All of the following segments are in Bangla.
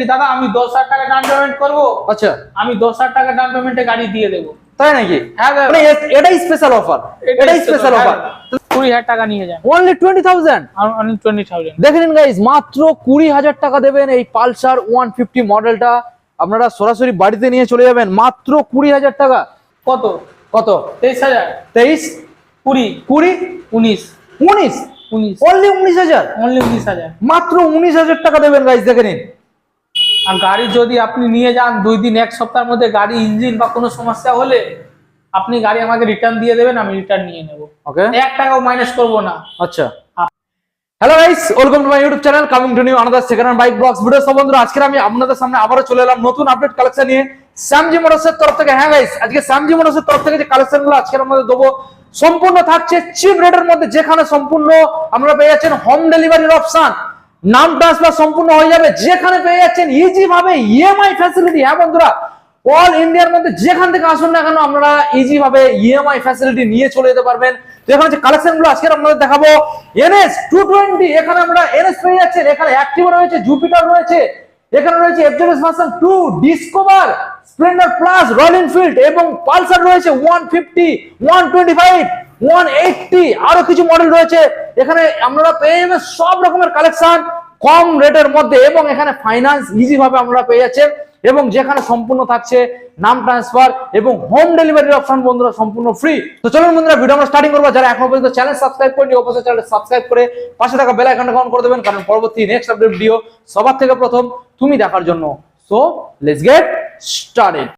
কি দাদা আমি দশ হাজার টাকা ডাউন পেমেন্ট করব। আচ্ছা। আমি দশ হাজার টাকা ডাউন পেমেন্টে গাড়ি দিয়ে দেবো। তাই নাকি? হ্যাঁ মানে এটাই স্পেশাল অফার এটাই স্পেশাল অফার কুড়ি হাজার টাকা নিয়ে যান। Only twenty thousand only twenty thousand দেখে নিন গাইজ মাত্র কুড়ি হাজার টাকা দেবেন এই পালসার ওয়ান ফিফটি মডেলটা। আপনারা সরাসরি বাড়িতে নিয়ে চলে যাবেন। মাত্র কুড়ি হাজার টাকা। কত? কত? তেইশ হাজার। তেইশ? কুড়ি। কুড়ি? উনিশ। উনিশ? উনিশ। অনলি উনিশ হাজার? অনলি উনিশ হাজার। মাত্র উনিশ হাজার টাকা দেবেন গাইজ দেখে নিন। আর গাড়ি যদি আপনি নিয়ে যান দুই দিন এক সপ্তাহের মধ্যে গাড়ি ইঞ্জিন বা কোনো সমস্যা হলে আপনি গাড়ি আমাকে রিটার্ন দিয়ে দেবেন আমি রিটার্ন নিয়ে নেব। ওকে এক টাকাও মাইনাস করব না। আচ্ছা। Hello guys welcome to my YouTube channel coming to new another second hand bike box video সব বন্ধুরা আজকে আমি আপনাদের সামনে আবারও চলে এলাম নতুন আপডেট কালেকশন নিয়ে। স্যামজি মোটরসের তরফ থেকে হ্যাঁ গাইস আজকে স্যামজি মোটরসের তরফ থেকে যে কালেকশনগুলো আজকে আমাদের দেবো সম্পূর্ণ থাকছে চিপ রেটের মধ্যে যেখানে সম্পূর্ণ আমরা পেয়ে যাচ্ছেন হোম ডেলিভারির অপশন নাম ট্রান্সফার সম্পূর্ণ হয়ে যাবে। যেখানে পেয়ে যাচ্ছেন ইজি ভাবে ইএমআই ফ্যাসিলিটি হ্যাঁ বন্ধুরা অল ইন্ডিয়ার মধ্যে যেখান থেকে আসুন না কেন, আপনারা ইজি ভাবে ইএমআই ফ্যাসিলিটি নিয়ে চলে যেতে পারবেন। তো এখানে কালেকশন আপনাদের দেখাবো। টু টোয়েন্টি এখানে পেয়ে যাচ্ছেন। এখানে রয়েছে জুপিটার রয়েছে, এখানে রয়েছে two Splendor plus Royal Enfield এবং পালসার রয়েছে one fifty one twenty five one eighty আরও কিছু মডেল রয়েছে। এখানে আপনারা পেয়ে সব রকমের কালেকশন কম রেটের মধ্যে এবং এখানে ফাইন্যান্স ইজি ভাবে আপনারা পেয়ে যাচ্ছেন। এবং যেখানে সম্পূর্ণ থাকছে নাম ট্রান্সফার এবং হোম ডেলিভারির অপশন বন্ধুরা সম্পূর্ণ ফ্রি তো চলুন বন্ধুরা ভিডিও আমরা স্টার্টিং করব। যারা এখনও পর্যন্ত চ্যানেল সাবস্ক্রাইব করেনি অবশ্যই চ্যানেল সাবস্ক্রাইব করে পাশে থাকা বেল আইকনটা অন করে দেবেন। কারণ পরবর্তী নেক্সট আপডেট ভিডিও সবার থেকে প্রথম তুমি দেখার জন্য। So let's get started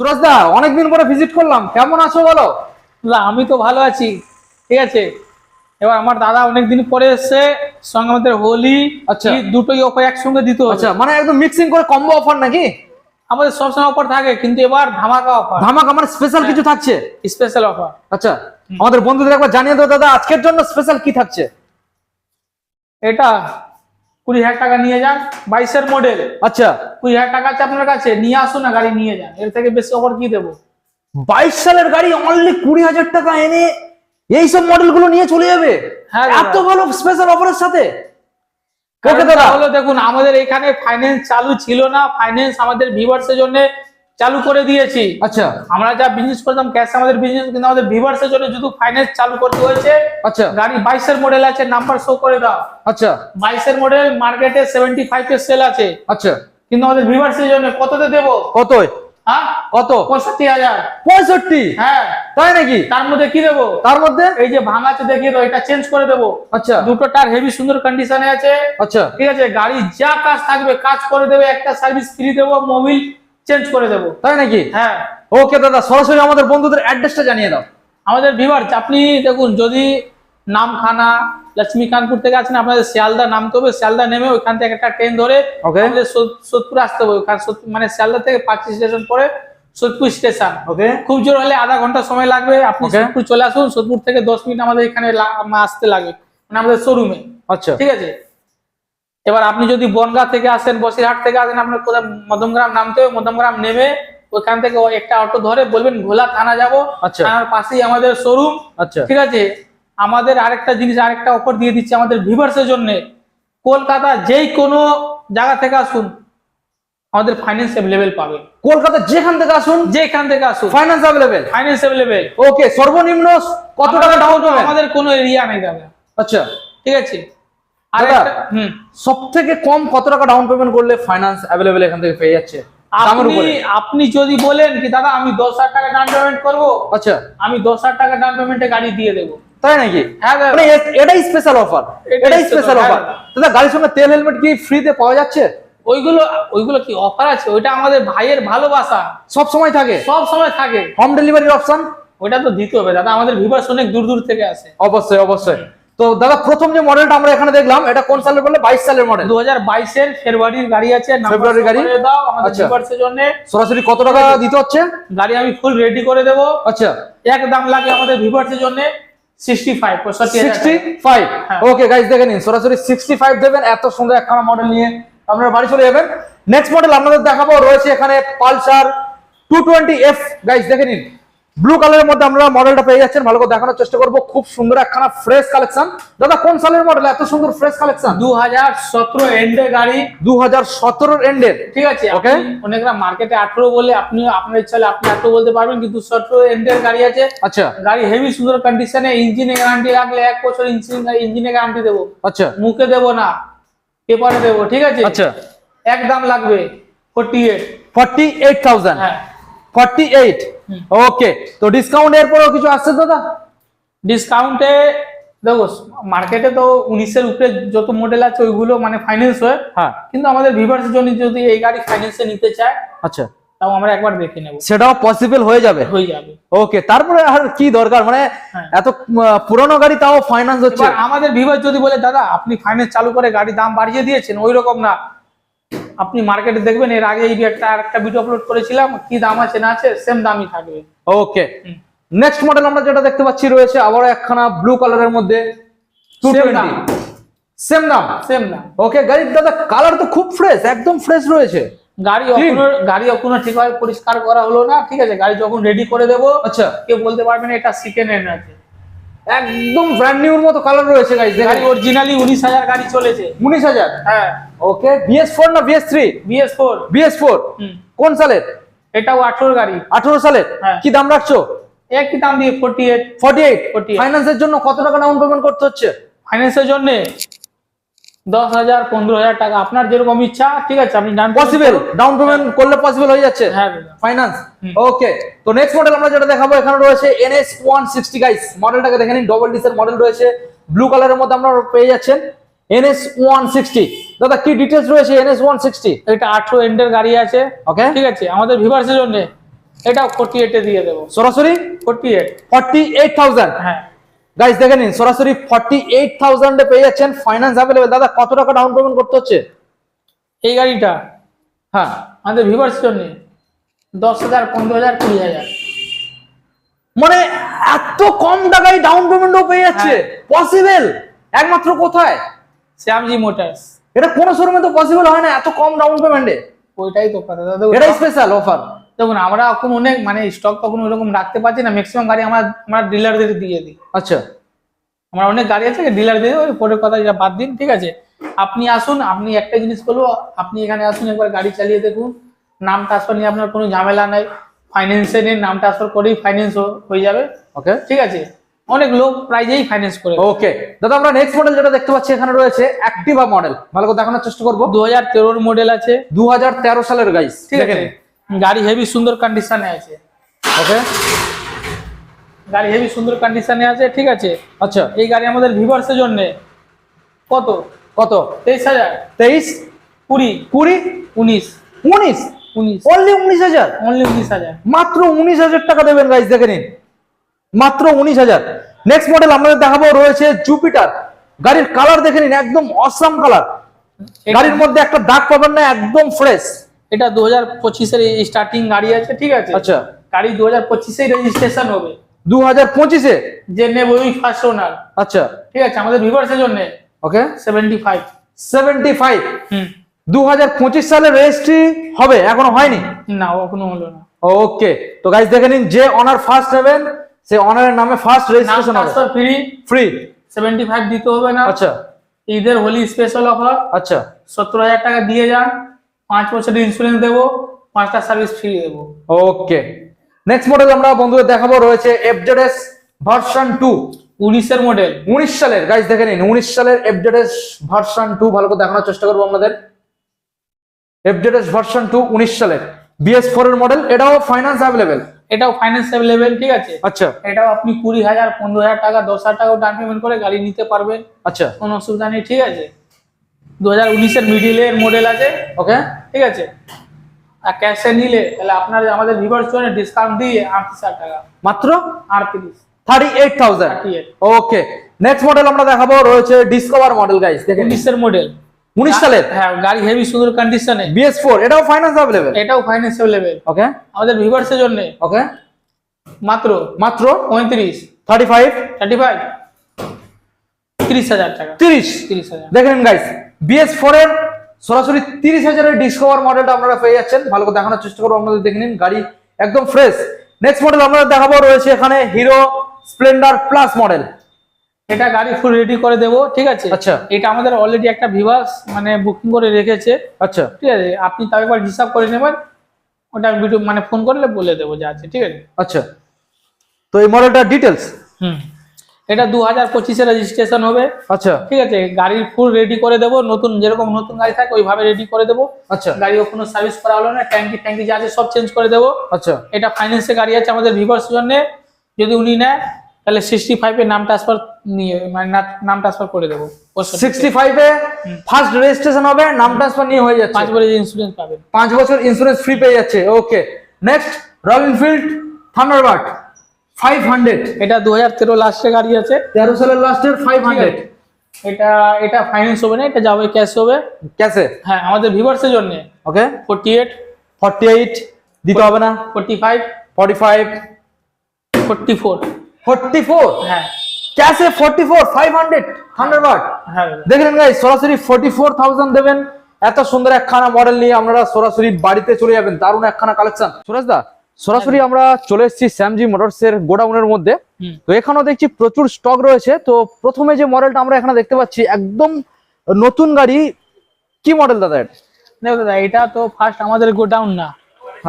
Suraj দা অনেকদিন পরে ভিজিট করলাম। কেমন আছো বলো? না আমি তো ভালো আছি। ঠিক আছে? এবার আমার দাদা অনেকদিন পরে এসছে সঙ্গে আমাদের হোলি আচ্ছা। দুটোই অফার একসঙ্গে দিতে আচ্ছা মানে একদম মিক্সিং করে কম্বো অফার নাকি? আমাদের সবসময় অফার থাকে কিন্তু এবার ধামাকা অফার ধামাকা মানে স্পেশাল কিছু থাকছে? স্পেশাল অফার আচ্ছা আমাদের বন্ধুদের একবার জানিয়ে দাও দাদা আজকের জন্য স্পেশাল কি থাকছে? এটা কুড়ি হাজার টাকা নিয়ে যান বাইশের মডেল আচ্ছা। কুড়ি হাজার টাকা আছে আপনার কাছে নিয়ে আসুন না গাড়ি নিয়ে যান। এর থেকে বেশি অফার কি দেবো? বাইশ সালের গাড়ি অনলি কুড়ি হাজার টাকা এনে এইসব মডেলগুলো নিয়ে চলে যাবে? হ্যাঁ। এত ভালো স্পেশাল অফারের সাথে? দেখুন আমাদের এখানে ফাইন্যান্স চালু ছিল না। ফাইন্যান্স আমাদের ভিভার্সের জন্য চালু করে দিয়েছি। আচ্ছা। আমরা যা বিজনেস করতাম ক্যাশ আমাদের বিজনেস কিন্তু আমাদের ভিভার্সের জন্য শুধু ফাইন্যান্স চালু করতে হয়েছে আচ্ছা। গাড়ি বাইশের মডেল আছে নাম্বার শো করে দাও। আচ্ছা। বাইশের মডেল মার্কেটে সেভেন্টি ফাইভ এর সেল আছে। আচ্ছা। কিন্তু আমাদের ভিভার্সের জন্য কততে দেবো? কত হ্যাঁ? কত? পঁয়ষট্টি হাজার। পঁয়ষট্টি? হ্যাঁ। তাই নাকি? তার মধ্যে কি দেবো? তার মধ্যে? এই যে দেখিয়ে দাও এটা চেঞ্জ করে দেবো। আচ্ছা। দুটো টার হেভি সুন্দর কন্ডিশনে আছে। আচ্ছা। ঠিক আছে গাড়ি যা কাজ থাকবে কাজ করে দেবে একটা সার্ভিস ফ্রি দেবো মোবিল চেঞ্জ করে দেবো। তাই নাকি? হ্যাঁ। ওকে দাদা সরাসরি আমাদের বন্ধুদের অ্যাড্রেসটা জানিয়ে দাও। আমাদের ভিভার্স আপনি দেখুন যদি নামখানা লক্ষ্মীকান্তপুর থেকে আছেন আপনাদের শিয়ালদা নামতে হবে শিয়ালদা নেমে ওইখান থেকে একটা ট্রেন ধরে. আমাদের সোদপুর আসতে হবে। ওখানে মানে শিয়ালদা থেকে পাঁচটি স্টেশন পরে সোদপুর স্টেশন ওকে খুব জোর হলে আধা ঘণ্টা সময় লাগবে। আপনি সোদপুর চলে আসুন সোদপুর থেকে দশ মিনিট আমাদের এখানে আসতে লাগবে মানে আমাদের শোরুমে আচ্ছা। ঠিক আছে? এবার আপনি যদি বনগা থেকে আসেন বসিরহাট থেকে আসেন আপনার কোথায় মদমগ্রাম নামতে হবে মদমগ্রাম নেমে ওইখান থেকে একটা অটো ধরে বলবেন ঘোলা থানা যাব আচ্ছা। থানার পাশেই আমাদের শোরুম আচ্ছা। ঠিক আছে? আমাদের আরেকটা জিনিস আরেকটা অফার দিয়ে দিচ্ছে আমাদের ভিভার্সের জন্য। কলকাতা যেই কোনো জায়গা থেকে আসুন আমাদের ফাইন্যান্স অ্যাভেলেবেল পাবে কলকাতা যেখান থেকে আসুন যেখান থেকে আসুন। Finance available finance available okay সর্বনিম্ন কত টাকা ডাউন আমাদের কোনো এরিয়া নেই দাদা। আচ্ছা। ঠিক আছে? আর হুম। সব থেকে কম কত টাকা ডাউন পেমেন্ট করলে ফাইন্যান্স অ্যাভেলেবেল এখান থেকে পেয়ে যাচ্ছে? আপনি আপনি যদি বলেন কি দাদা আমি দশ হাজার টাকা ডাউন পেমেন্ট করব? আচ্ছা। আমি দশ হাজার টাকা ডাউন পেমেন্টে গাড়ি দিয়ে দেবো। তাই নাকি? হ্যাঁ মানে এটাই স্পেশাল অফার এটাই স্পেশাল অফার দাদা গাড়ির সঙ্গে তেল হেলমেট কি ফ্রিতে পাওয়া যাচ্ছে? ওইগুলো ওইগুলো কি অফার আছে? ওইটা আমাদের ভাইয়ের ভালোবাসা। সব সময় থাকে? সব সময় থাকে। হোম ডেলিভারির অপশন ওইটা তো দিতে হবে দাদা। আমাদের ভিভার্স অনেক দূর দূর থেকে আসে। অবশ্যই অবশ্যই। তো দাদা প্রথম যে মডেলটা আমরা এখানে দেখলাম এটা কোন সালের বলে বাইশ সালের মডেল দু হাজার বাইশের ফেব্রুয়ারির গাড়ি আছে নাম্বার ফেব্রুয়ারির গাড়ি? দাও আমাদের আচ্ছা। জন্য। সরাসরি কত টাকা দিতে হচ্ছে? গাড়ি আমি ফুল রেডি করে দেবো। আচ্ছা। এক দাম লাগে আমাদের ভিউয়ার্সের জন্য। ওকে গাইজ দেখে নিন। সরাসরি সিক্সটি ফাইভ দেবেন এত সুন্দর একখানা মডেল নিয়ে আপনারা বাড়ি চলে যাবেন। নেক্সট মডেল আপনাদের দেখাবো রয়েছে এখানে Pulsar two twenty F guys দেখে নিন। ব্লু কালারের মধ্যে আমরা মডেলটা পেয়ে যাচ্ছেন। ভালো করে দেখানোর চেষ্টা করব। খুব সুন্দর একখানা ফ্রেশ কালেকশন দাদা কোন সালের মডেল এত সুন্দর ফ্রেশ কালেকশন দু হাজার সতেরো এন্ডে গাড়ি। দু হাজার সতেরোর এন্ডের ঠিক আছে ওকে অনেকরা মার্কেটে আঠেরো বলে আপনি আপনার ইচ্ছা হলে আপনি আঠেরো বলতে পারবেন কিন্তু সতেরো এন্ডের গাড়ি আছে। আচ্ছা। গাড়ি হেভি সুন্দর কন্ডিশনে ইঞ্জিনে গ্যারান্টি লাগলে এক বছর ইঞ্জিন ইঞ্জিনে গ্যারান্টি দেবো। আচ্ছা। মুখে দেবো না পেপারে দেবো ঠিক আছে? আচ্ছা। এক দাম লাগবে forty eight forty eight thousand হ্যাঁ। Forty eight. ওকে তো ডিসকাউন্ট এরপরেও কিছু আসছে দাদা? ডিসকাউন্টে দেখো মার্কেটে তো উনিশের উপরে যত মডেল আছে ওইগুলো মানে ফাইন্যান্স হয়। হ্যাঁ। কিন্তু আমাদের ভিভার্সের জন্য যদি এই গাড়ি ফাইন্যান্সে নিতে চায় আচ্ছা। তাও আমরা একবার দেখে নেব। সেটাও পসিবল হয়ে যাবে? হয়ে যাবে। ওকে তারপরে আর কি দরকার? মানে হ্যাঁ। এত পুরনো গাড়ি তাও ফাইন্যান্স হচ্ছে। আমাদের ভিভার যদি বলে দাদা আপনি ফাইন্যান্স চালু করে গাড়ি দাম বাড়িয়ে দিয়েছেন ওই রকম না। আপনি মার্কেটে দেখবেন এর আগে এই একটা একটা ভিডিও আপলোড করেছিলাম কি দাম আছে না আছে সেম দামই থাকবে। ওকে নেক্সট মডেল আমরা যেটা দেখতে পাচ্ছি রয়েছে আবার একখানা ব্লু কালারের মধ্যে Same দাম। সেম দাম? সেম ওকে গাড়ির দাদা কালার তো খুব ফ্রেশ একদম ফ্রেশ রয়েছে। গাড়ি। গাড়ি ঠিকভাবে পরিষ্কার করা হলো না ঠিক আছে? গাড়ি যখন রেডি করে দেবো আচ্ছা। কেউ বলতে পারবে না এটা হ্যান্ড আছে। একদম ব্র্যান্ড নিউর মতো কালার রয়েছে গাড়ি গাড়ি অরিজিনালি উনিশ হাজার গাড়ি চলেছে। উনিশ হাজার? হ্যাঁ। ওকে বিএস ফোর না BS three BS four BS four কোন সালের? এটাও আঠেরো গাড়ি। আঠারো সালের? হ্যাঁ। কি দাম রাখছো? একই দাম দিয়ে ফোর্টি এইট ফর্টি এইট 48 ফাইন্যান্সের জন্য কত টাকা ডাউন পেমেন্ট করতে হচ্ছে? ফাইন্যান্সের জন্য দশ হাজার পনেরো হাজার টাকা। আপনার যেরকম ইচ্ছা ঠিক আছে আপনি ডান পসিবল ডাউন পেমেন্ট করলে পসিবল হয়ে যাচ্ছে? হ্যাঁ। ফাইন্যান্স ওকে তো নেক্সট মডেল আমরা যেটা দেখাবো এখানে রয়েছে এনএস ওয়ান সিক্সটি গাইস মডেলটাকে দেখে নিন ডবল ডিসের মডেল রয়েছে। ব্লু কালারের মধ্যে আপনারা পেয়ে যাচ্ছেন। এনএস ওয়ান সিক্সটি দাদা কি ডিটেলস রয়েছে এনএস ওয়ান সিক্সটি এটা আঠেরো এন্ডের গাড়ি আছে। ওকে ঠিক আছে আমাদের ভিভার্সের জন্য এটাও ফোর্টি এইটে দিয়ে দেবো। সরাসরি? Forty eight forty eight thousand হ্যাঁ। গাইস দেখে নিন সরাসরি ফর্টি এইট থাউজেন্ডে পেয়ে যাচ্ছেন ফাইন্যান্স অ্যাভেলেবেল দাদা কত টাকা ডাউন পেমেন্ট করতে হচ্ছে? এই গাড়িটা? হ্যাঁ। আমাদের ভিভার্সের জন্য দশ হাজার পনেরো হাজার কুড়ি হাজার। মানে এত কম টাকায় ডাউন পেমেন্টও পেয়ে যাচ্ছে। হ্যাঁ। পসিবল একমাত্র কোথায়? শ্যামজি মোটরস এটা কোনো শোরুমে তো পসিবল হয় না এত কম ডাউন পেমেন্টে ওইটাই তো কথা। দাদা এটাই স্পেশাল অফার দেখুন আমরা এখন অনেক মানে স্টক তখন ওইরকম রাখতে পারছি না ম্যাক্সিমাম গাড়ি আমরা আমরা ডিলারদের দিয়ে দিই। আচ্ছা। আমার অনেক গাড়ি আছে ডিলার দিয়ে ওই পরের কথা যেটা বাদ দিন ঠিক আছে? আপনি আসুন আপনি একটা জিনিস করব আপনি এখানে আসুন একবার গাড়ি চালিয়ে দেখুন। নাম ট্রান্সফার নিয়ে আপনার কোনো ঝামেলা নাই। ফাইন্যান্সে নিয়ে নাম ট্রান্সফার করেই ফাইন্যান্স হয়ে যাবে। ওকে ঠিক আছে? অনেক লোক প্রাইজেই ফাইন্যান্স করে ওকে দাদা আমরা নেক্সট মডেল যেটা দেখতে পাচ্ছি এখানে রয়েছে অ্যাক্টিভা মডেল ভালো করে দেখানোর চেষ্টা করব। দু হাজার তেরোর মডেল আছে। দু হাজার তেরো সালের গাইস ঠিক আছে। গাড়ি হেভি সুন্দর কন্ডিশনে আছে। ওকে গাড়ি হেভি সুন্দর কন্ডিশনে আছে ঠিক আছে। আচ্ছা। এই গাড়ি আমাদের ভিভার্সের জন্য কত? কত? তেইশ হাজার। তেইশ? কুড়ি। কুড়ি? উনিশ। উনিশ? উনিশ। অনলি উনিশ হাজার? অনলি উনিশ হাজার। মাত্র উনিশ হাজার টাকা দেবেন গাইস দেখে নিন। মাত্র উনিশ হাজার। নেক্সট মডেল আমাদের দেখাবো রয়েছে জুপিটার গাড়ির কালার দেখে নিন একদম অসাম কালার গাড়ির মধ্যে একটা দাগ পাবেন না একদম ফ্রেশ এটা দু হাজার পঁচিশের স্টার্টিং গাড়ি আছে ঠিক আছে? আচ্ছা। গাড়ি দু হাজার পঁচিশে রেজিস্ট্রেশন হবে। দু হাজার পঁচিশে? যে নেব ওই ফার্স্ট ওনার আচ্ছা। ঠিক আছে আমাদের ভিভার্সের জন্য। Okay seventy five seventy five দু হাজার পঁচিশ সালে রেজিস্ট্রি হবে এখনও হয়নি? না এখনও হলো না। ওকে তো গাইস দেখে নিন যে অনার ফার্স্ট নেবেন সে অনারের নামে ফার্স্ট রেজিস্ট্রেশন হবে। ফ্রি ফ্রি সেভেন্টি ফাইভ দিতে হবে না। আচ্ছা। ঈদের হোলি স্পেশাল অফার আচ্ছা। সত্তর হাজার টাকা দিয়ে যান। পাঁচ বছরের ইন্স্যুরেন্স দেবো। পাঁচটা সার্ভিস ফ্রি দেবো। ওকে নেক্সট মডেল আমরা বন্ধুদের দেখাবো রয়েছে এফজেডএস ভার্সন টু উনিশের মডেল উনিশ সালের গাইস দেখে নিন উনিশ সালের এফজেডএস ভার্সন টু ভালো করে দেখানোর চেষ্টা করব আমাদের এফজেডএস ভার্সন টু উনিশ সালের। বিএস ফোর এর মডেল এটাও ফাইন্যান্স অ্যাভেলেবেল এটাও ফাইন্যান্স অ্যাভেলেবেল ঠিক আছে? আচ্ছা। এটাও আপনি কুড়ি হাজার পনেরো হাজার টাকা দশ হাজার টাকাও ডাউন পেমেন্ট করে গাড়ি নিতে পারবেন। আচ্ছা। কোনো অসুবিধা নেই ঠিক আছে? দু হাজার উনিশের মিডিলের মডেল আছে ওকে ঠিক আছে? আর ক্যাশে নিলে তাহলে আপনার আমাদের ভিভার্স জন্য ডিসকাউন্ট দিয়ে আটত্রিশ হাজার টাকা। মাত্র? আটত্রিশ। Thirty eight thousand okay next model আমরা দেখাবো রয়েছে ডিসকভার মডেল গাইস দেখেন উনিশের মডেল উনিশ সালের? হ্যাঁ গাড়ি হেভি সুন্দর কন্ডিশনে বিএস ফোর এটাও ফাইন্যান্স অ্যাভেলেবেল এটাও ফাইন্যান্স অ্যাভেলেবেল ওকে আমাদের ভিভার্সের জন্য। ওকে মাত্র? মাত্র? পঁয়ত্রিশ। থার্টি ফাইভ থার্টি ফাইভ তিরিশ হাজার টাকা। তিরিশ? তিরিশ হাজার। দেখেন গাইস বিএস ফোর এর সরাসরি তিরিশ হাজারের ডিসকভার মডেলটা আপনারা পেয়ে যাচ্ছেন। ভালো করে দেখানোর চেষ্টা করব আপনাদের দেখে নিন গাড়ি একদম ফ্রেশ নেক্সট মডেল আপনাদের দেখাবো রয়েছে এখানে হিরো স্প্লেন্ডার প্লাস মডেল এটা গাড়ি ফুল রেডি করে দেবো ঠিক আছে? আচ্ছা। এটা আমাদের অলরেডি একটা ভিভাস মানে বুকিং করে রেখেছে। আচ্ছা। ঠিক আছে? আপনি তাও একবার হিসাব করে নেবেন। ওটা ভিডিও মানে ফোন করলে বলে দেবো যা আছে ঠিক আছে? আচ্ছা। তো এই মডেলটার ডিটেলস হুম। এটা দু হাজার পঁচিশে রেজিস্ট্রেশন হবে। আচ্ছা। ঠিক আছে? গাড়ির ফুল রেডি করে দেবো। নতুন যেরকম নতুন গাড়ি থাকে ওইভাবে রেডি করে দেবো। আচ্ছা। গাড়ি কোনো সার্ভিস করা হলো না। ট্যাঙ্কি ট্যাঙ্কি যা আছে সব চেঞ্জ করে দেবো। আচ্ছা। এটা ফাইন্যান্সে গাড়ি আছে আমাদের ভিভার্স জন্য। যদি উনি নেয় তাহলে সিক্সটি ফাইভে নাম ট্রান্সফার নিয়ে মানে নাম ট্রান্সফার করে দেবো। সিক্সটি ফাইভে ফার্স্ট রেজিস্ট্রেশন হবে নাম ট্রান্সফার নিয়ে হয়ে যাচ্ছে। পাঁচ বছরের ইন্স্যুরেন্স পাবে। পাঁচ বছর ইন্স্যুরেন্স ফ্রি পেয়ে যাচ্ছে ওকে নেক্সট রবিন ফিল্ড থান্ডারবার্ড ফাইভ হান্ড্রেড এটা দু হাজার তেরো লাস্টে গাড়ি আছে। তেরো সালের লাস্টের ফাইভ হান্ড্রেড এটা এটা ফাইন্যান্স হবে না এটা যাবে ক্যাশ হবে। ক্যাসে হ্যাঁ আমাদের ভিভার্সের জন্য। Okay forty eight forty eight দিতে হবে না। Forty five forty five forty four forty four? হ্যাঁ। ক্যাশে forty four five hundred Thunderbird হ্যাঁ। দেখলেন গাই সরাসরি ফর্টি ফোর থাউজেন্ড দেবেন। এত সুন্দর একখানা মডেল নিয়ে আপনারা সরাসরি বাড়িতে চলে যাবেন। দারুণ একখানা কালেকশন সুরাজ দা সরাসরি আমরা চলে এসেছি স্যামজি মোটরস এর গোডাউনের মধ্যে। তো এখানেও দেখছি প্রচুর স্টক রয়েছে। তো প্রথমে যে মডেলটা আমরা এখানে দেখতে পাচ্ছি একদম নতুন গাড়ি। কি মডেল দাদা এটা? দেখো দাদা এটা তো ফার্স্ট আমাদের গোডাউন না। হ্যাঁ।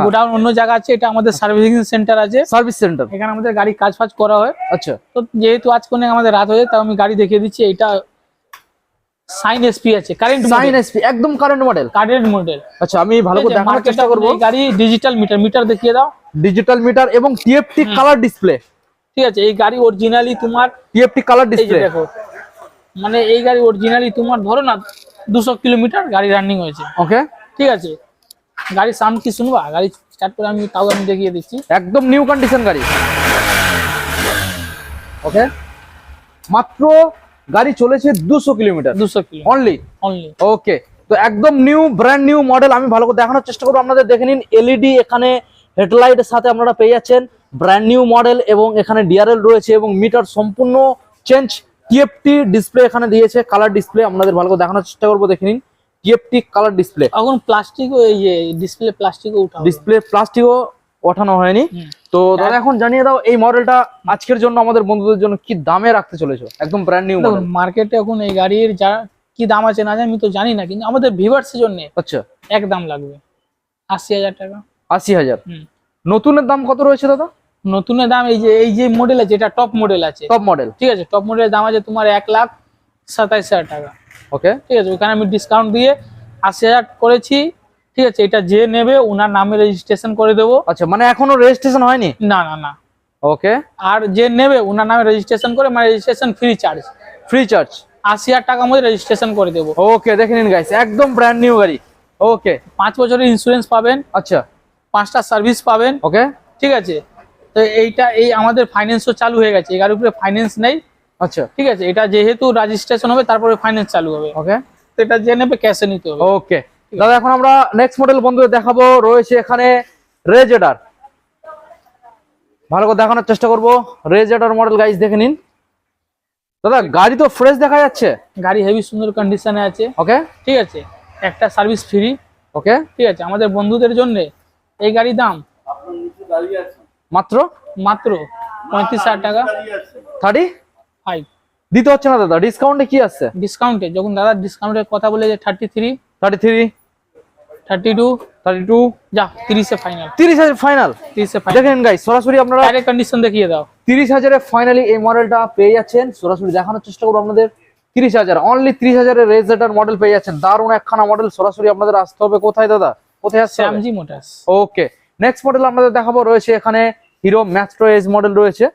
গোডাউন অন্য জায়গা আছে এটা আমাদের সার্ভিসিং সেন্টার আছে। সার্ভিস সেন্টার এখানে আমাদের গাড়ি কাজ ফাজ করা হয়। আচ্ছা। তো যেহেতু আজ কোনো আমাদের রাত হয়ে তাও আমি গাড়ি দেখিয়ে দিচ্ছি এটা সাইন এসপি আছে কারেন্ট সাইন এসপি একদম কারেন্ট মডেল কারেন্ট মডেল আচ্ছা আমি ভালো করে দেখানোর চেষ্টা করব। গাড়ি ডিজিটাল মিটার মিটার দেখিয়ে দাও। ডিজিটাল মিটার এবং টিএফটি কালার ডিসপ্লে ঠিক আছে এই গাড়ি অরিজিনালি তোমার টিএফটি কালার ডিসপ্লে দেখো মানে এই গাড়ি অরিজিনালি তোমার ধরো না দুশো কিলোমিটার গাড়ি রানিং হয়েছে। ওকে ঠিক আছে গাড়ি সাউন্ড কি শুনবা? গাড়ি স্টার্ট করে আমি তাও আমি দেখিয়ে দিচ্ছি। একদম নিউ কন্ডিশন গাড়ি। ওকে মাত্র গাড়ি চলেছে দুশো কিলোমিটার। দুশো কিলো। অনলি অনলি ওকে তো একদম নিউ ব্র্যান্ড নিউ মডেল আমি ভালো করে দেখানোর চেষ্টা করব। আপনাদের দেখে নিন এলইডি এখানে হেডলাইটের সাথে আপনারা পেয়ে যাচ্ছেন। ব্র্যান্ড নিউ মডেল এবং এখানে ডিআরএল রয়েছে এবং মিটার সম্পূর্ণ চেঞ্জ টিএফটি ডিসপ্লে এখানে দিয়েছে কালার ডিসপ্লে আপনাদের ভালো করে দেখানোর চেষ্টা করব দেখে নিন। টিএফটি কালার ডিসপ্লে এখন প্লাস্টিকও এই ডিসপ্লে প্লাস্টিকও উঠাও। ডিসপ্লে প্লাস্টিকও ওঠানো হয়নি। তো দাদা এখন জানিয়ে দাও এই মডেলটা আজকের জন্য আমাদের বন্ধুদের জন্য কি দামে রাখতে চলেছো? একদম ব্র্যান্ড নিউ মডেল মার্কেটে এখন এই গাড়ির যা কি দাম আছে না জানি আমি তো জানি না কিন্তু আমাদের ভিভার্সের জন্য আচ্ছা। এক দাম লাগবে আশি হাজার টাকা। আশি হাজার। নতুনের দাম কত রয়েছে দাদা? নতুনের দাম এই যে এই যে মডেল আছে এটা টপ মডেল আছে। টপ মডেল ঠিক আছে টপ মডেলের দাম আছে তোমার এক লাখ সাতাইশ হাজার টাকা। ওকে? ঠিক আছে ওখানে আমি ডিসকাউন্ট দিয়ে আশি হাজার করেছি। ঠিক আছে এটা যে নেবে ওনার নামে রেজিস্ট্রেশন করে দেবো। আচ্ছা মানে এখনও রেজিস্ট্রেশন হয়নি? না না না। ওকে। আর যে নেবে ওনার নামে রেজিস্ট্রেশন করে মানে registration free charge free charge আশি হাজার টাকার মধ্যে রেজিস্ট্রেশন করে দেবো। ওকে দেখে নিন গাইস একদম ব্র্যান্ড নিউ গাড়ি। ওকে। পাঁচ বছরের ইন্স্যুরেন্স পাবেন। আচ্ছা। পাঁচটা সার্ভিস পাবেন। ওকে। ঠিক আছে? তো এইটা এই আমাদের ফাইন্যান্সও চালু হয়ে গেছে। এগারো উপরে ফাইন্যান্স নেই। আচ্ছা। ঠিক আছে এটা যেহেতু রেজিস্ট্রেশন হবে তারপরে ফাইন্যান্স চালু হবে। ওকে তো এটা যে নেবে ক্যাশে নিতে হবে। ওকে দাদা এখন আমরা নেক্সট মডেল বন্ধুদের দেখাবো। রয়েছে এখানে রেজেডার ভালো করে দেখানোর চেষ্টা করব। রেজেডার মডেল গাইস দেখে নিন। দাদা গাড়ি তো ফ্রেশ দেখা যাচ্ছে। গাড়ি হেভি সুন্দর কন্ডিশনে আছে। ওকে ঠিক আছে একটা সার্ভিস ফ্রি ওকে ঠিক আছে আমাদের বন্ধুদের জন্য এই গাড়ির দাম? মাত্র? মাত্র পঁয়ত্রিশ হাজার টাকা। থার্টি ফাইভ দিতে হচ্ছে না দাদা ডিসকাউন্টে কি আসছে ডিসকাউন্টে যখন দাদা ডিসকাউন্টের কথা বলে যে thirty three thirty three thirty two thirty two যা তিরিশে ফাইনাল তিরিশ হাজার ফাইনাল তিরিশে দেখেন গাইস সরাসরি আপনারা ডাইরেক্ট কন্ডিশন দেখিয়ে দাও। তিরিশ হাজারে ফাইনালি এই মডেলটা পেয়ে যাচ্ছেন। সরাসরি দেখানোর চেষ্টা করব আপনাদের। তিরিশ হাজার অনলি তিরিশ হাজারের মডেল পেয়ে যাচ্ছেন। দারুণ একখানা মডেল সরাসরি আপনাদের আসতে হবে। কোথায় দাদা? কোথায় আসছে Shyamji Motors okay next model আপনাদের দেখাবো। রয়েছে এখানে হিরো ম্যাস্ট্রো এজ মডেল রয়েছে।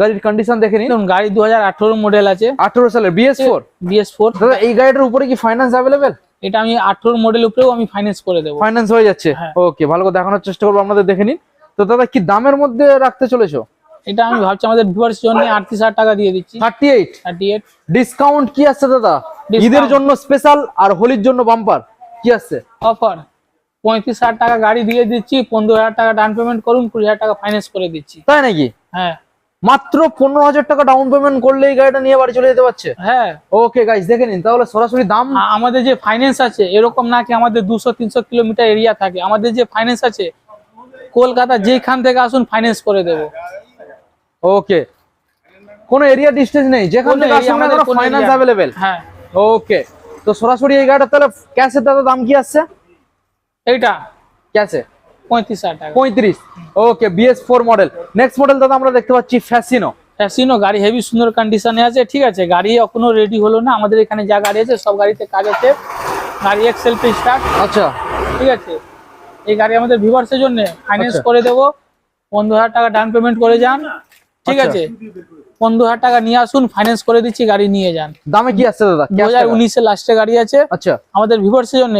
গাড়ির কন্ডিশন দেখে নিন। গাড়ি দু হাজার আঠারো মডেল আছে। আঠেরো সালের বিএস ফোর বিএস ফোর দাদা এই গাড়িটার উপরে কি ফাইন্যান্স অ্যাভেলেবেল এটা আমি আঠারো মডেল উপরেও আমি ফাইন্যান্স করে দেবো। ফাইন্যান্স হয়ে যাচ্ছে। হ্যাঁ। ওকে ভালো করে দেখানোর চেষ্টা করব আপনাদের দেখে নিন। তো দাদা কি দামের মধ্যে রাখতে চলেছো? এটা আমি ভাবছি আমাদের ভিউয়ার্স জন্য আটত্রিশ হাজার টাকা দিয়ে দিচ্ছি। Thirty eight thirty eight discount কি আসছে দাদা? ঈদের জন্য স্পেশাল আর হোলির জন্য বাম্পার কি আসছে অফার পঁয়ত্রিশ হাজার টাকা গাড়ি দিয়ে দিচ্ছি পনেরো হাজার টাকা ডাউন পেমেন্ট করুন কুড়ি হাজার টাকা ফাইন্যান্স করে দিচ্ছি। তাই নাকি? হ্যাঁ। মাত্র পনেরো হাজার টাকা ডাউন পেমেন্ট করলেই গাড়িটা নিয়ে বাড়ি চলে যেতে পারছে? হ্যাঁ। ওকে গাইস দেখে নিন তাহলে সরাসরি দাম? আমাদের যে ফাইন্যান্স আছে এরকম না কি আমাদের দুশো তিনশো কিলোমিটার এরিয়া থাকে। আমাদের যে ফাইন্যান্স আছে কলকাতা যেখান থেকে আসুন ফাইন্যান্স করে দেবো। ওকে কোনো এরিয়া ডিস্টেন্স নেই যেখান থেকে আসুন ফাইন্যান্স অ্যাভেলেবেল হ্যাঁ। ওকে তো সরাসরি এই গাড়িটা তাহলে ক্যাশের দাদা দাম কি আসছে? এইটা। ক্যাশে পঁয়ত্রিশ টাকা। পঁয়ত্রিশ? Okay BS four model next model দাদা আমরা দেখতে পাচ্ছি ফ্যাসিনো ফ্যাসিনো গাড়ি হেভি সুন্দর কন্ডিশনে আছে ঠিক আছে? গাড়ি এখনও রেডি হলো না আমাদের এখানে যা গাড়ি আছে সব গাড়িতে কাজ আছে। গাড়ি এক সেলফি স্টার্ট আচ্ছা। ঠিক আছে? এই গাড়ি আমাদের ভিভার্সের জন্য ফাইন্যান্স। করে দেবো। পনেরো হাজার টাকা ডাউন পেমেন্ট করে যান ঠিক আচ্ছা। আছে? পনেরো হাজার টাকা নিয়ে আসুন ফাইন্যান্স করে দিচ্ছি গাড়ি নিয়ে যান। দামে কি আসছে দাদা? দু হাজার উনিশের লাস্টে গাড়ি আছে। আচ্ছা। আমাদের ভিভার্সের জন্য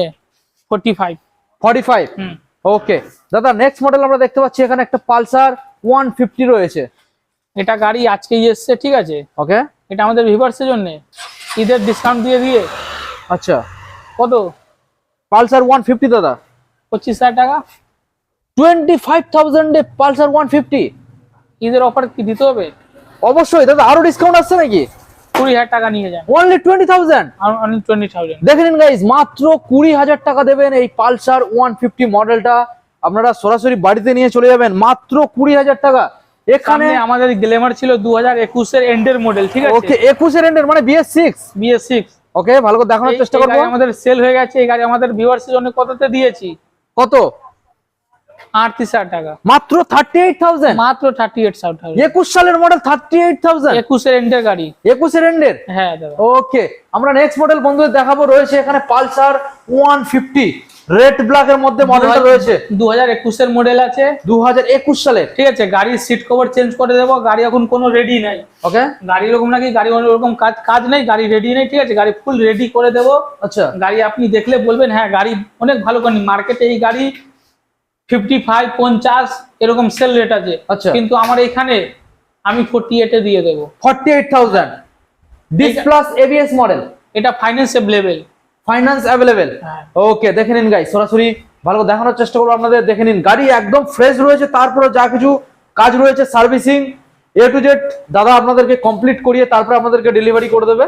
forty five forty five hmm. Okay দাদা নেক্সট মডেল আমরা দেখতে পাচ্ছি এখানে একটা পালসার ওয়ান ফিফটি রয়েছে। এটা গাড়ি আজকেই এসছে ঠিক আছে? ওকে এটা আমাদের ভিভার্সের জন্য। ঈদের ডিসকাউন্ট দিয়ে দিয়ে। আচ্ছা। কত? পালসার ওয়ান ফিফটি দাদা। পঁচিশ হাজার টাকা? টোয়েন্টি ফাইভ থাউজেন্ডে পালসার ওয়ান ফিফটি ঈদের অফার কি দিতে হবে? অবশ্যই। দাদা আরও ডিসকাউন্ট আসছে নাকি? কুড়ি হাজার টাকা নিয়ে যান। Only twenty thousand only twenty thousand দেখে নিন গাইজ মাত্র কুড়ি হাজার টাকা দেবেন এই পালসার ওয়ান ফিফটি মডেলটা। আপনারা সরাসরি বাড়িতে নিয়ে চলে যাবেন মাত্র কুড়ি হাজার টাকা। এখানে আমাদের গ্লেমার ছিল দু হাজার একুশের এন্ডের মডেল ঠিক ওকে একুশের এন্ডের মানে BS six BS six okay ভালো করে দেখানোর চেষ্টা করব। আমাদের সেল হয়ে গেছে এই গাড়ি আমাদের ভিউয়ার্সের জন্য কততে দিয়েছি? কত? আটত্রিশ হাজার টাকা। মাত্র থার্টি এইট থাউজেন্ড মাত্র থার্টি এইট থাউজেন্ড একুশ সালের মডেল থার্টি এইট থাউজেন্ড একুশের এন্ডের গাড়ি। একুশের এন্ডের হ্যাঁ ওকে আমরা নেক্সট মডেল বন্ধুদের দেখাবো রয়েছে এখানে Pulsar one fifty red black এর মধ্যে মডেলটা রয়েছে। মডেল আছে। ঠিক আছে গাড়ির সিট কভার চেঞ্জ করে দেবো। গাড়ি এখন কোনো রেডি নাই। ওকে গাড়ি এরকম নাকি গাড়ি কাজ কাজ নেই গাড়ি রেডি নেই ঠিক আছে? গাড়ি ফুল রেডি করে দেবো। আচ্ছা। গাড়ি আপনি দেখলে বলবেন হ্যাঁ গাড়ি অনেক ভালো মার্কেটে এই গাড়ি ফিফটি ফাইভ পঞ্চাশ এরকম সেল রেট আছে। আচ্ছা। কিন্তু আমার এখানে আমি ফোর্টি এ দিয়ে দেবো। Forty eight thousand disc plus ABS model এটা finance available finance available okay দেখে নিন গাই সরাসরি ভালো করে দেখানোর চেষ্টা করব আপনাদের দেখে নিন। গাড়ি একদম ফ্রেশ রয়েছে তারপরে যা কিছু কাজ রয়েছে সার্ভিসিং এ টু জেড দাদা আপনাদেরকে কমপ্লিট করিয়ে তারপরে আপনাদেরকে ডেলিভারি করে দেবে।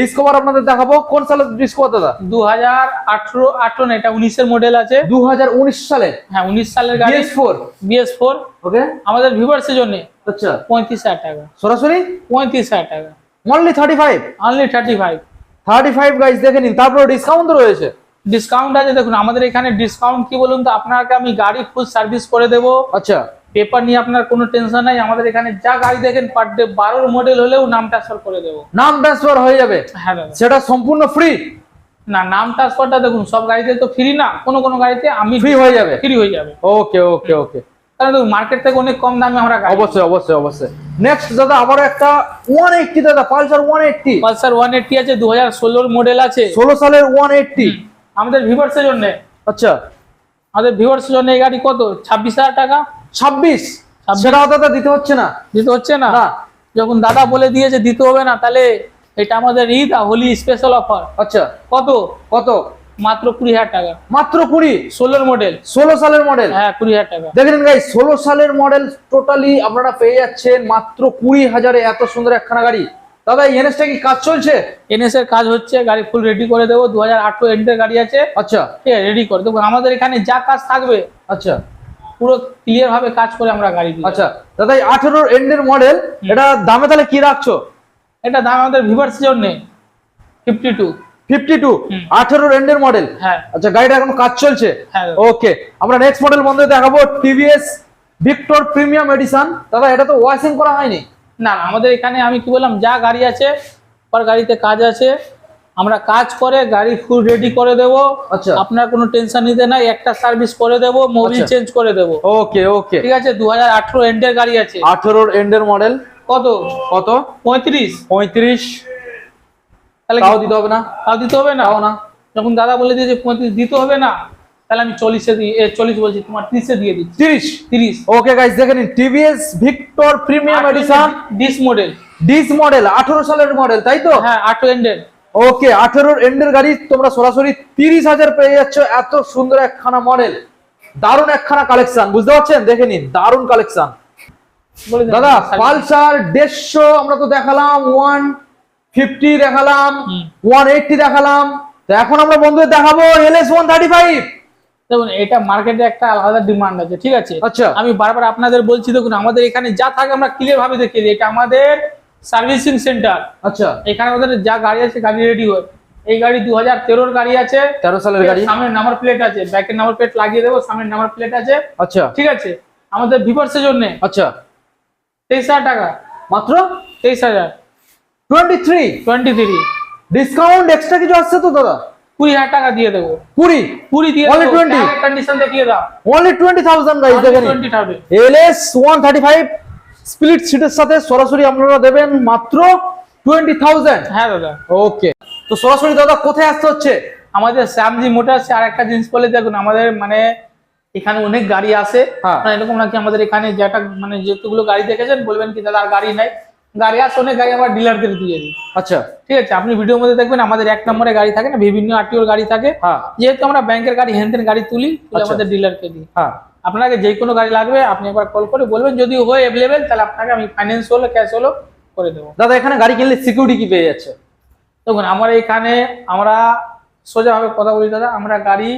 ডিসকভার আপনাদের দেখাবো কোন সালের ডিসকভার দাদা? দু হাজার আঠারো আঠারো না এটা উনিশের মডেল আছে। দু হাজার উনিশ সালের হ্যাঁ উনিশ সালের গাড়ি। BS four BS four okay আমাদের ভিউয়ার্সের জন্য। আচ্ছা। পঁয়ত্রিশ হাজার টাকা। সরাসরি? পঁয়ত্রিশ হাজার টাকা। Only thirty five only thirty five thirty five guys দেখে নিন তারপরে ডিসকাউন্ট তো রয়েছে। ডিসকাউন্ট আছে দেখুন আমাদের এখানে ডিসকাউন্ট কি বলুন তো আপনাকে আমি গাড়ি ফুল সার্ভিস করে দেবো। আচ্ছা। পেপার নিয়ে আপনার কোনো টেনশন নাই আমাদের এখানে যা গাড়ি দেখেন পার ডে বারোর মডেল হলেও নাম ট্রান্সফার করে দেবো। নাম ট্রান্সফার হয়ে যাবে? হ্যাঁ দাদা। সেটা সম্পূর্ণ ফ্রি না নাম ট্রান্সফারটা দেখুন সব গাড়িতে তো ফ্রি না কোনো কোনো গাড়িতে আমি ফ্রি হয়ে যাবে? ফ্রি হয়ে যাবে। ওকে ওকে ওকে কারণ মার্কেট থেকে অনেক কম দামে আমরা অবশ্যই অবশ্যই অবশ্যই। নেক্সট দাদা আবার একটা ওয়ান এইটটি দাদা Pulsar one eighty Pulsar one eighty আছে দু হাজার ষোলোর মডেল আছে। ষোলো সালের ওয়ান এইটটি আমাদের ভিভার্সের জন্য। আচ্ছা। আমাদের ভিভার্সের জন্য এই গাড়ি কত? ছাব্বিশ হাজার টাকা? ছাব্বিশ। সেটা দাদা দিতে হচ্ছে না। দিতে হচ্ছে না? যখন দাদা বলে দিয়েছে দিতে হবে না তাহলে এটা আমাদের ঈদ আর হোলি স্পেশাল অফার আচ্ছা। কত? কত? মাত্র কুড়ি হাজার টাকা। মাত্র কুড়ি? ষোলোর মডেল ষোলো সালের মডেল হ্যাঁ কুড়ি হাজার টাকা। দেখেন গাই ষোলো সালের মডেল টোটালি আপনারা পেয়ে যাচ্ছেন মাত্র কুড়ি হাজারে এত সুন্দর একখানা গাড়ি। দাদা এনএসটা কি কাজ চলছে? এনএস এর কাজ হচ্ছে গাড়ি ফুল রেডি করে দেবো। দু হাজার আঠারো এন্ডের গাড়ি আছে। আচ্ছা। রেডি করে দেবো। আমাদের এখানে যা কাজ থাকবে আচ্ছা। পুরো ক্লিয়ার ভাবে কাজ করে আমরা গাড়ি আচ্ছা দাদা এই আঠেরোর এন্ডের মডেল এটা দামে তাহলে কি রাখছো? এটা দাম আমাদের ভিভার্স জন্য ফিফটি টু ফিফটি টু হুম। আঠেরোর এন্ডের মডেল হ্যাঁ। আচ্ছা গাড়িটা এখন কাজ চলছে? হ্যাঁ ওকে আমরা নেক্সট মডেল বন্ধু দেখাবো টিভিএস ভিক্টর প্রিমিয়াম এডিশন দাদা এটা তো ওয়াশিং করা হয়নি। না না আমাদের এখানে আমি কি বললাম যা গাড়ি আছে পর গাড়িতে কাজ আছে আমরা কাজ করে গাড়ি ফুল রেডি করে দেবো। আচ্ছা। আপনার কোনো টেনশন নিতে নাই একটা সার্ভিস করে দেবো মোবিল আচ্ছা। চেঞ্জ করে দেবো। ওকে ওকে। ঠিক আছে দু হাজার আঠারো এন্ডের গাড়ি আছে। আঠেরোর এন্ডের মডেল কত? কত? পঁয়ত্রিশ। পঁয়ত্রিশ। তাহলে তাও দিতে হবে না? তাও দিতে হবে না? না। যখন দাদা বলে দিয়েছে পঁয়ত্রিশ দিতে হবে না তাহলে আমি চল্লিশে দিয়ে চল্লিশ বলছি তোমার তিরিশে দিয়ে দিচ্ছি। তিরিশ? তিরিশ। ওকে গাইস দেখে নিন TVS Victor premium edition disc model disc model আঠারো সালের মডেল তাই তো? হ্যাঁ আটো এন্ডের ওকে আঠেরোর এন্ডের গাড়ি তোমরা সরাসরি তিরিশ হাজার পেয়ে যাচ্ছ। এত সুন্দর একখানা মডেল দারুণ একখানা কালেকশন বুঝতে পারছেন? দেখে নিন দারুণ কালেকশন দাদা পালসার দেড়শো আমরা তো দেখালাম ওয়ান ফিফটি দেখালাম ওয়ান এইটটি দেখালাম। তো এখন আমরা বন্ধুদের দেখাবো L S one thirty five দেখুন এটা মার্কেটে একটা আলাদা ডিমান্ড আছে ঠিক আছে? আচ্ছা। আমি বারবার আপনাদের বলছি দেখুন আমাদের এখানে যা থাকে আমরা ক্লিয়ার ভাবে দেখিয়ে দিই। এটা আমাদের সার্ভিসিং সেন্টার। আচ্ছা। এখানে আমাদের যা গাড়ি আছে গাড়ি রেডি হয়। এই গাড়ি দু হাজার তেরোর গাড়ি আছে। তেরো সালের গাড়ি? সামনের নাম্বার প্লেট আছে। ব্যাকের নাম্বার প্লেট লাগিয়ে দেবো সামনের নাম্বার প্লেট আছে। আচ্ছা। ঠিক আছে? আমাদের ভিভার্সের জন্য আচ্ছা। তেইশ হাজার টাকা। মাত্র? তেইশ হাজার। Twenty three twenty three discount extra কিছু আসছে তো দাদা? কুড়ি হাজার টাকা দিয়ে দেবো। কুড়ি? কুড়ি দিয়ে 20? কন্ডিশন দেখিয়ে দাও। Only twenty thousand twenty thousand L S one thirty five split সিটের সাথে সরাসরি আপনারা দেবেন মাত্র টোয়েন্টি থাউজেন্ড হ্যাঁ দাদা। ওকে তো সরাসরি দাদা কোথায় আসতে হচ্ছে? আমাদের শ্যামজি মোটরস আর একটা জিনিস বলে দেখুন আমাদের মানে এখানে অনেক গাড়ি আসে হ্যাঁ। মানে এরকম নাকি আমাদের এখানে যেটা মানে যেগুলো গাড়ি দেখেছেন বলবেন কি দাদা আর গাড়ি নাই? গাড়ি আসে অনেক গাড়ি আবার ডিলারদের দিয়ে দিই। আচ্ছা। ঠিক আছে আপনি ভিডিওর মধ্যে দেখবেন আমাদের এক নম্বরে গাড়ি থাকে না বিভিন্ন আরটিওর গাড়ি থাকে। হ্যাঁ। যেহেতু আমরা ব্যাংকের গাড়ি হেনতেন গাড়ি তুলি তুলে আচ্ছা। আমাদের ডিলারকে দিই। হ্যাঁ। আপনাকে যে কোনো গাড়ি লাগবে আপনি একবার কল করে বলবেন যদি হয় অ্যাভেলেবেল তাহলে আপনাকে আমি ফাইন্যান্স হলো ক্যাশ হলো করে দেবো। দাদা এখানে গাড়ি কিনলে সিকিউরিটি কি পেয়ে যাচ্ছে? দেখুন আমার এখানে আমরা সোজাভাবে কথা বলি দাদা আমরা গাড়ি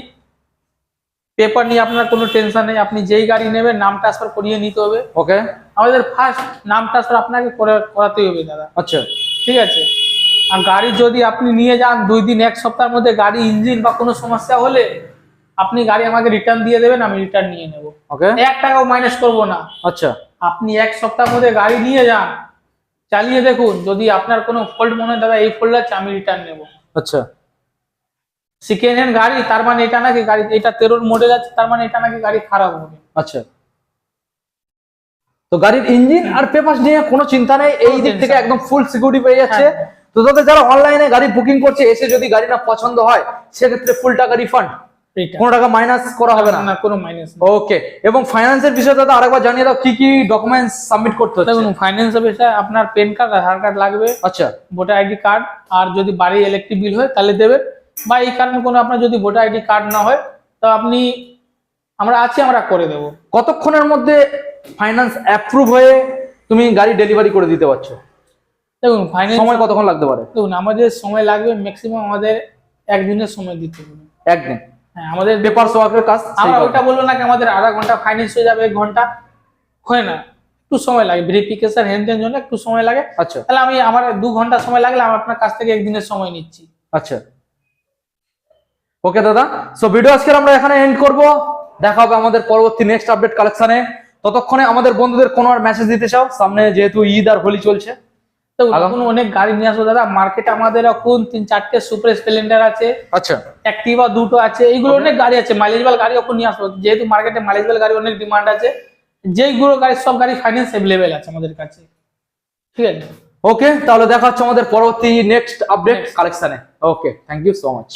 পেপার নিয়ে আপনার কোনো টেনশন নেই। আপনি যেই গাড়ি নেবেন নাম ট্রান্সফার করিয়ে নিতে হবে। ওকে আমাদের ফার্স্ট নাম ট্রান্সফার আপনাকে করে- করাতে হবে দাদা। আচ্ছা। ঠিক আছে? আর গাড়ি যদি আপনি নিয়ে যান দুই দিন এক সপ্তাহের মধ্যে গাড়ি ইঞ্জিন বা কোনো সমস্যা হলে আপনি গাড়ি আমাকে রিটার্ন দিয়ে দেবেন আমি রিটার্ন নিয়ে নেব। ওকে এক টাকাও মাইনাস করব না। আচ্ছা। আপনি এক সপ্তাহের মধ্যে গাড়ি নিয়ে যান। চালিয়ে দেখুন যদি আপনার কোনো ফল্ট মনে হয় দাদা এই ফল্ট আছে আমি রিটার্ন নেব। আচ্ছা। সেকেন্ড হ্যান্ড গাড়ি তার মানে এটা নাকি গাড়ি এটা তেরোর মডেল আছে তার মানে এটা নাকি গাড়ি খারাপ হবে। আচ্ছা। তো গাড়ির ইঞ্জিন আর পেপার নিয়ে কোনো চিন্তা নেই এই দিক থেকে একদম ফুল সিকিউরিটি পেয়ে যাচ্ছে। হ্যাঁ। তো তাদের যারা অনলাইনে গাড়ি বুকিং করছে এসে যদি গাড়ি না পছন্দ হয় সেক্ষেত্রে ফুল টাকা রিফান্ড। কোনো টাকা মাইনাস করা হবে না। কোনো মাইনাস ওকে এবং ফাইন্যান্সের বিষয়ে দাদা আরেকবার জানিয়ে দাও কি কি ডকুমেন্টস সাবমিট করতে হচ্ছে? দেখুন ফাইন্যান্স বিষয়ে আপনার পেন কার্ড আধার কার্ড লাগবে। আচ্ছা। ভোটার আইডি কার্ড আর যদি বাড়ির ইলেকট্রিক বিল হয় তাহলে দেবেন বা এই কারণে কোনো আপনার যদি ভোটার আইডি কার্ড না হয় তো আপনি আমরা আছি আমরা করে দেবো। কতক্ষণের মধ্যে ফাইন্যান্স অ্যাপ্রুভ হয়ে তুমি গাড়ি ডেলিভারি করে দিতে পারছ? দেখুন ফাইন্যান্স সময় কতক্ষণ লাগতে পারে? দেখুন আমাদের সময় লাগবে ম্যাক্সিমাম আমাদের একদিনের সময় দিতে হবে। একদিন? হ্যাঁ আমাদের পেপার ওয়ার্কের কাজ? আমরা। ওটা বলব না কি আমাদের আধা ঘণ্টা ফাইন্যান্স হয়ে যাবে এক ঘণ্টা? হয় না একটু সময় লাগে। ভেরিফিকেশন হেনতেন জন্য একটু সময় লাগে। আচ্ছা। তাহলে আমি আমার দু ঘণ্টা সময় লাগলে আমি আপনার কাছ থেকে একদিনের সময় নিচ্ছি। আচ্ছা। ওকে দাদা? সো ভিডিও আজকে আমরা এখানে এন্ড করব। দেখা হবে আমাদের পরবর্তী নেক্সট আপডেট কালেকশনে ততক্ষণে আমাদের বন্ধুদের কোনো আর মেসেজ দিতে চাও? সামনে যেহেতু ঈদ আর হোলি চলছে। তো এখন অনেক গাড়ি নিয়ে আসব দাদা। মার্কেটে আমাদের এখন তিন চারটে সুপার স্প্লেন্ডার আছে। আচ্ছা। অ্যাক্টিভা দুটো আছে। এইগুলো অনেক গাড়ি আছে। মাইলেজবাল গাড়ি এখন নিয়ে আসব যেহেতু মার্কেটে মাইলেজবাল গাড়ি অনেক ডিমান্ড আছে। যেইগুলো গাড়ি সব গাড়ি ফাইন্যান্স অ্যাভেলেবেল আছে আমাদের কাছে। ঠিক আছে? ওকে তাহলে দেখা হচ্ছে আমাদের পরবর্তী নেক্সট আপডেট কালেকশনে okay thank you so much